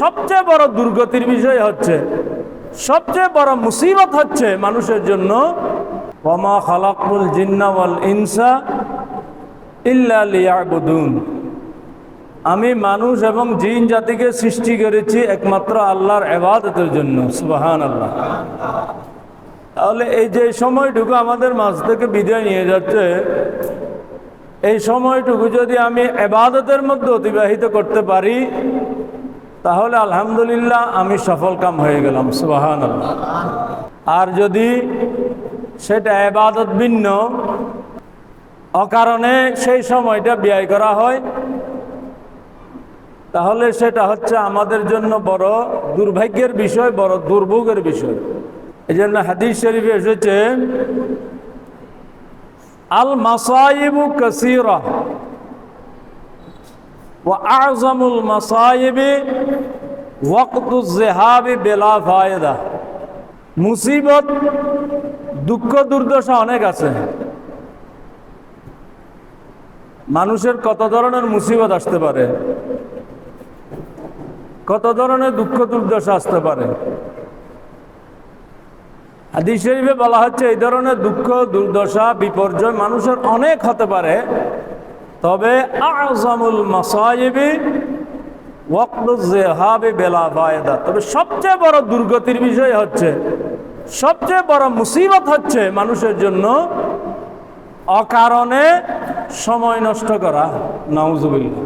সবচেয়ে বড় দুর্গতির বিষয় হচ্ছে, সবচেয়ে বড় মুসিবত হচ্ছে মানুষের জন্য ইনসা আমি মানুষ এবং জিন জাতিকে সৃষ্টি করেছি একমাত্র আল্লাহর এবাদতের জন্য সুবাহান আল্লাহ তাহলে এই যে সময়টুকু আমাদের মাঝ থেকে বিদায় নিয়ে যাচ্ছে, এই সময়টুকু যদি আমি এবাদতের মধ্যে অতিবাহিত করতে পারি তাহলে আলহামদুলিল্লাহ আমি সফল কাম হয়ে গেলাম সুবাহান আর যদি সেটা এবাদত ভিন্ন, অকারণে সেই সময়টা ব্যয় করা হয়, তাহলে সেটা হচ্ছে আমাদের জন্য বড় দুর্ভাগ্যের বিষয়, বড় দুর্ভোগের বিষয়। এই জন্য হাদিস শরীফে এসেছে আল মাসাইবু কাসিরা। আজমুল মাসাইবি ওয়াক্তু জেহাবি বেলা ফায়দা। মুসিবত, দুঃখ, দুর্দশা অনেক আছে। মানুষের কত ধরনের মুসিবত আসতে পারে? কত ধরনের দুঃখ, দুর্দশা আসতে পারে? হাদিস বলা হচ্ছে, এই ধরনের দুঃখ, দুর্দশা, বিপর্যয় মানুষের অনেক হতে পারে। তবে আজমুল মাসাইবি বেলা তবে সবচেয়ে বড় দুর্গতির বিষয় হচ্ছে, সবচেয়ে বড় মুসিবত হচ্ছে মানুষের জন্য অকারণে সময় নষ্ট করা। নাউজুবিল্লাহ।